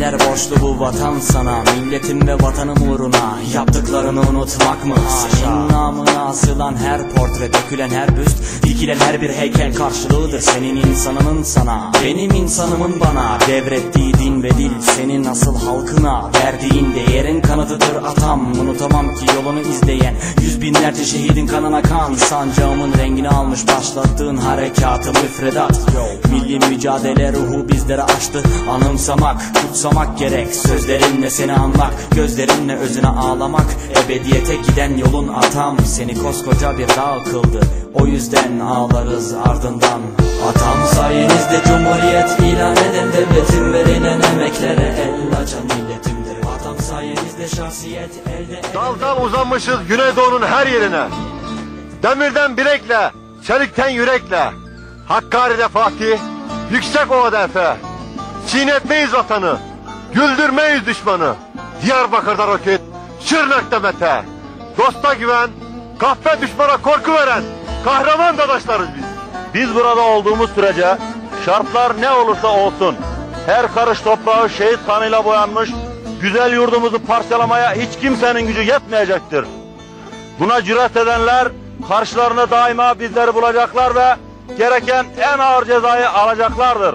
Neler borçlu bu vatan sana. Milletin ve vatanım uğruna Yaptıklarını unutmak mı? Senin namına asılan her portre Dökülen her büst Dikilen her bir heykel karşılığıdır Senin insanının sana. Benim insanımın bana Devrettiği din ve dil Senin asıl halkına Verdiğin değerin kanıtıdır atam. Unutamam ki yolunu izleyen Yüz binlerce şehidin kanına kan. Sancağımın rengini almış Başlattığın harekatı müfredat. Milli mücadele ruhu bizlere açtı Anımsamak, kutsamak gerek. Sözlerinle seni anmak Gözlerinle özüne ağlamak. Ebediyete giden yolun atam. Seni koskoca bir dağ kıldı. O yüzden ağlarız ardından. Atam sayenizde cumhuriyet ilan eden Devletin verilen emeklere el açan milletimdir. Atam sayenizde şahsiyet elde eden Dal dal uzanmışız Güneydoğu'nun her yerine. Demirden bilekle, çelikten yürekle. Hakkari'de Fatih, yüksek ovada Efe. Çiğnetmeyiz vatanı, güldürmeyiz düşmanı. Diyarbakır'da roket, Şırnak'ta Mete. Dosta güven, kahpe düşmana korku veren kahraman dadaşlarız biz. Biz burada olduğumuz sürece şartlar ne olursa olsun her karış toprağı şehit kanıyla boyanmış güzel yurdumuzu parçalamaya hiç kimsenin gücü yetmeyecektir. Buna cüret edenler karşılarına daima bizleri bulacaklar ve gereken en ağır cezayı alacaklardır.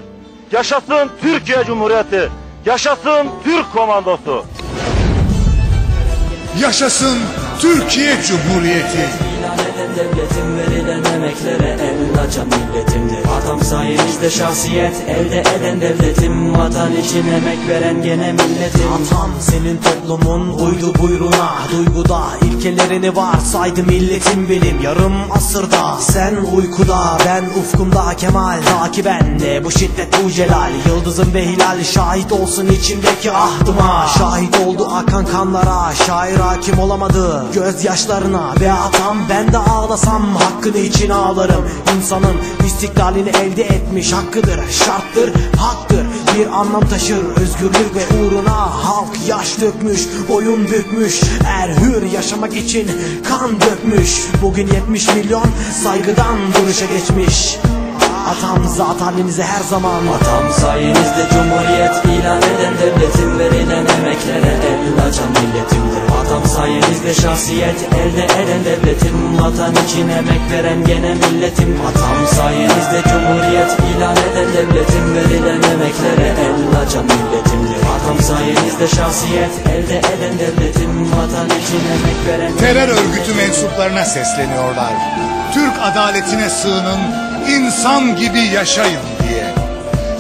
Yaşasın Türkiye Cumhuriyeti, yaşasın Türk komandosu. Yaşasın Türkiye Cumhuriyeti. Eden devletin verilen emeklere el açan milletimdir. Atam sayenizde şahsiyet elde eden devletim. Vatan için emek veren gene milletim. Atam senin toplumun uydu buyruğuna. Duyguda ilkelerini varsaydı milletim benim. Yarım asırda sen uykuda ben ufkumda Kemal. Taki bende bu şiddet bu celal. Yıldızım ve hilal şahit olsun içimdeki ahdıma. Şahit oldu akan kanlara şair hakim olamadı. Gözyaşlarına ve atam ben de ağlasam hakkını için ağlarım. İnsanın istiklalini elde etmiş hakkıdır şarttır haktır. Bir anlam taşır özgürlük ve uğruna halk yaş dökmüş boyun bükmüş. Er hür yaşamak için kan dökmüş. Bugün 70 milyon saygıdan duruşa geçmiş atam zat halinize her zaman. Atam sayenizde cumhuriyet ilan eden devletin verilen emeklere el açan milletimdir. Atam sayenizde şahsiyet elde eden devletim Vatan için emek veren gene milletim. Atam sayenizde cumhuriyet ilan eden devletin verilen emeklere el açan milletimdir. Atam sayenizde şahsiyet elde eden devletim Vatan için emek veren Terör örgütü mensuplarına sesleniyorlar. Türk adaletine sığının, insan gibi yaşayın diye.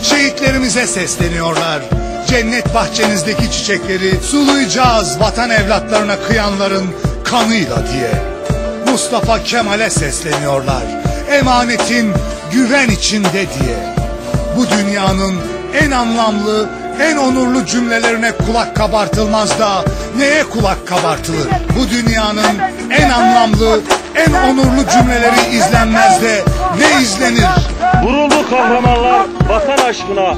Şehitlerimize sesleniyorlar. Cennet bahçenizdeki çiçekleri sulayacağız vatan evlatlarına kıyanların kanıyla diye. Mustafa Kemal'e sesleniyorlar. Emanetin güven içinde diye. Bu dünyanın en anlamlı, en onurlu cümlelerine kulak kabartılmaz da neye kulak kabartılır? Bu dünyanın en anlamlı, en onurlu cümleleri izlenmez de ne izlenir? Vuruldu kahramanlar vatan aşkına.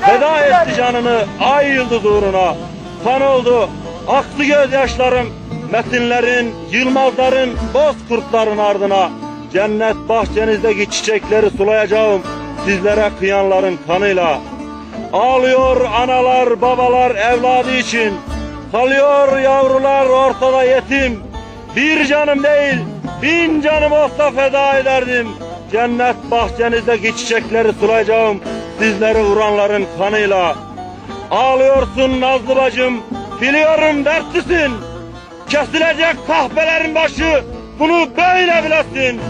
Feda etti canını ay yıldız uğruna. Kan oldu aktı gözyaşlarım. Metinlerin, Yılmazların, Bozkurtların ardına. Cennet bahçenizdeki çiçekleri sulayacağım. Sizlere kıyanların kanıyla. Ağlıyor analar, babalar evladı için. Kalıyor yavrular ortada yetim. Bir canım değil, bin canım olsa feda ederdim. Cennet bahçenizdeki çiçekleri sulayacağım. Sizleri vuranların kanıyla. Ağlıyorsun Nazlı bacım, biliyorum dertlisin. Kesilecek kahpelerin başı, bunu böyle bilesin.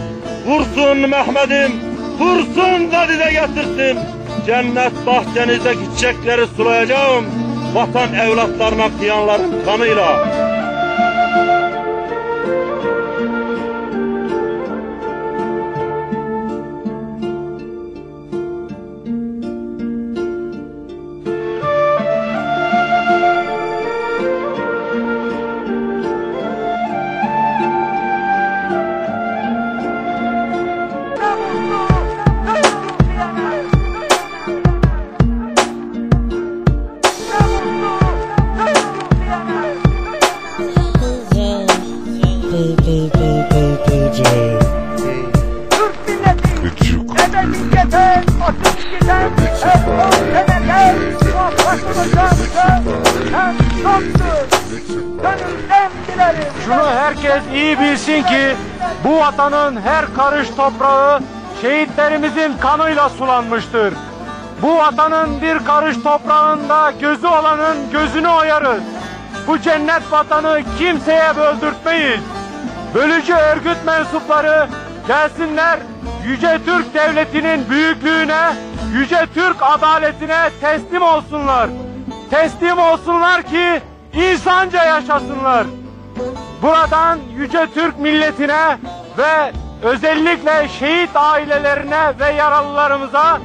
Vursun Mehmet'im, vursun da dize getirsin. Cennet bahçenizdeki çiçekleri sulayacağım. Vatan evlatlarına kıyanların kanıyla. Şunu herkes iyi bilsin ki bu vatanın her karış toprağı şehitlerimizin kanıyla sulanmıştır. Bu vatanın bir karış toprağında gözü olanın gözünü oyarız. Bu cennet vatanı kimseye böldürtmeyiz. Bölücü örgüt mensupları gelsinler Yüce Türk Devleti'nin büyüklüğüne, Yüce Türk adaletine teslim olsunlar. Teslim olsunlar ki insanca yaşasınlar. Buradan Yüce Türk milletine ve özellikle şehit ailelerine ve yaralılarımıza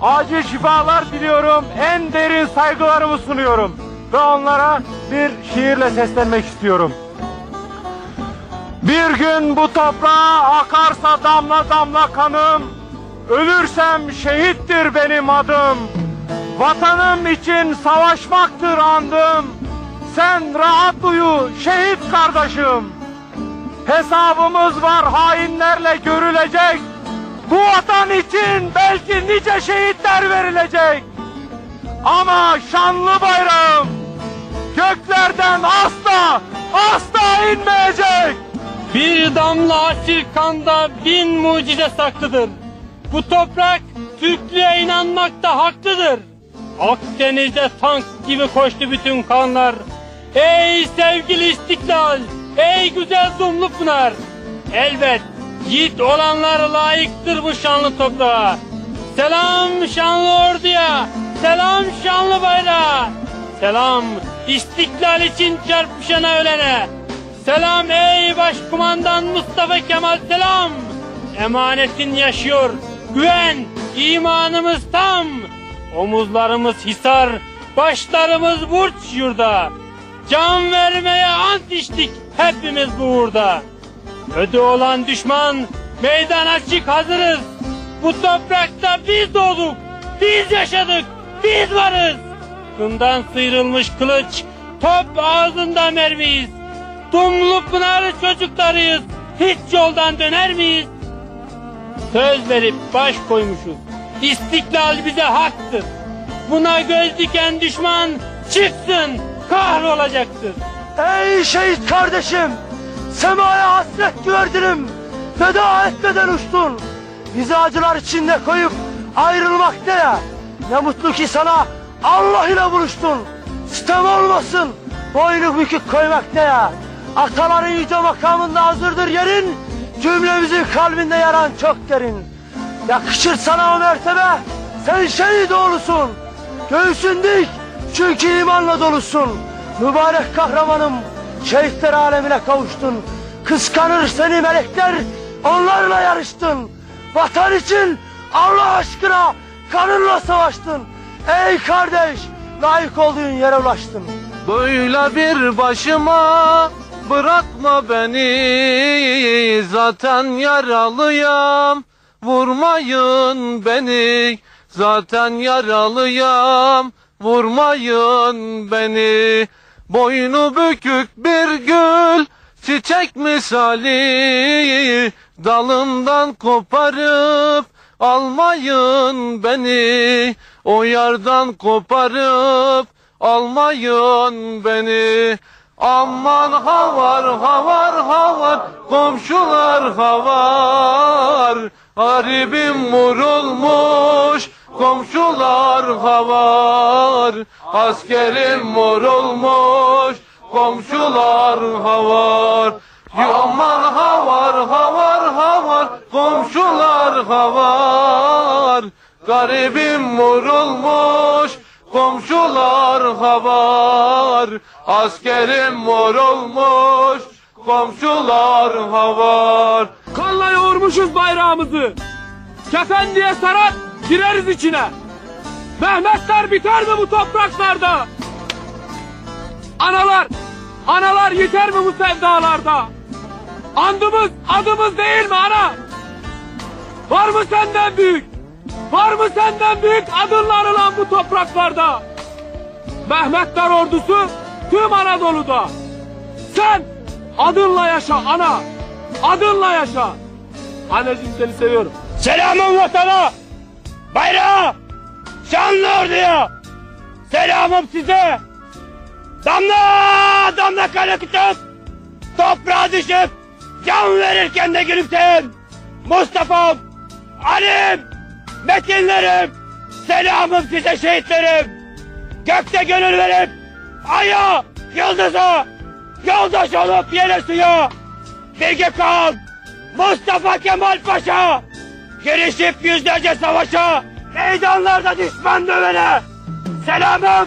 acil şifalar diliyorum. En derin saygılarımı sunuyorum. Ve onlara bir şiirle seslenmek istiyorum. Bir gün bu toprağa akarsa damla damla kanım, ölürsem şehittir benim adım. Vatanım için savaşmaktır andım. Sen rahat uyu şehit kardeşim. Hesabımız var hainlerle görülecek. Bu vatan için belki nice şehitler verilecek. Ama şanlı bayrağım göklerden asla asla inmeyecek. Bir damla açık kanda bin mucize saklıdır. Bu toprak Türklüğe inanmakta haklıdır. Akdeniz'de tank gibi koştu bütün kanlar. Ey sevgili istiklal, ey güzel Dumlu Pınar. Elbet yiğit olanlar layıktır bu şanlı toprağa. Selam şanlı orduya, selam şanlı bayrağa. Selam istiklal için çarpışana ölene. Selam ey başkumandan Mustafa Kemal selam. Emanetin yaşıyor. Güven, imanımız tam. Omuzlarımız hisar, başlarımız burç yurda. Can vermeye ant içtik hepimiz bu uğurda. Ödü olan düşman, meydan açık hazırız. Bu toprakta biz doğduk, biz yaşadık, biz varız. Kından sıyrılmış kılıç, top ağzında mermiyiz. Dumlu Pınarı çocuklarıyız. Hiç yoldan döner miyiz? Söz verip baş koymuşuz. İstiklal bize haktır. Buna göz diken düşman çıksın, kahrolacaktır. Ey şehit kardeşim! Semaya hasret güverdinim. Feda etmeden uçtun. Bizi acılar içinde koyup ayrılmak ne ya? Ne mutlu ki sana Allah ile buluştun. Sitem olmasın. Boynu bükük koymak ne ya? Ataların yüce makamında hazırdır yerin. Cümlemizin kalbinde yaran çok derin. Yakışır sana o mertebe. Sen şehit oğlusun. Göğsün dik çünkü imanla dolusun. Mübarek kahramanım şehitler alemine kavuştun. Kıskanır seni melekler onlarla yarıştın. Vatan için Allah aşkına kanınla savaştın. Ey kardeş layık olduğun yere ulaştın. Böyle bir başıma bırakma beni Zaten yaralıyam vurmayın beni Zaten yaralıyam vurmayın beni. Boynu bükük bir gül çiçek misali. Dalından koparıp almayın beni. O yardan koparıp almayın beni. Aman havar havar havar komşular havar. Garibim vurulmuş komşular havar Askerim vurulmuş komşular havar Aman havar havar havar komşular havar Garibim vurulmuş komşular havar Askerim vurulmuş komşular havar Kanla yoğurmuşuz bayrağımızı. Kefen diye sarar, gireriz içine. Mehmetler biter mi bu topraklarda? Analar, analar yeter mi bu sevdalarda? Andımız, adımız değil mi ana? Var mı senden büyük? Var mı senden büyük adınla anılan bu topraklarda? Mehmetler ordusu tüm Anadolu'da. Sen adınla yaşa ana. Adınla yaşa. Anneciğim seni seviyorum. Selamım vatana. Bayrağa. Şanlı orduya. Selamım size. Damla damla kan akıtıp toprağa düşüp can verirken de gülümseyin. Mustafa'm, Ali'm, Metinlerim, selamım size şehitlerim. Gökte gönül verip aya, yıldıza, yoldaş olup yere suya. Bilge Kağan, Mustafa Kemal Paşa, girişip yüzlerce savaşa, meydanlarda düşman dövene. Selamım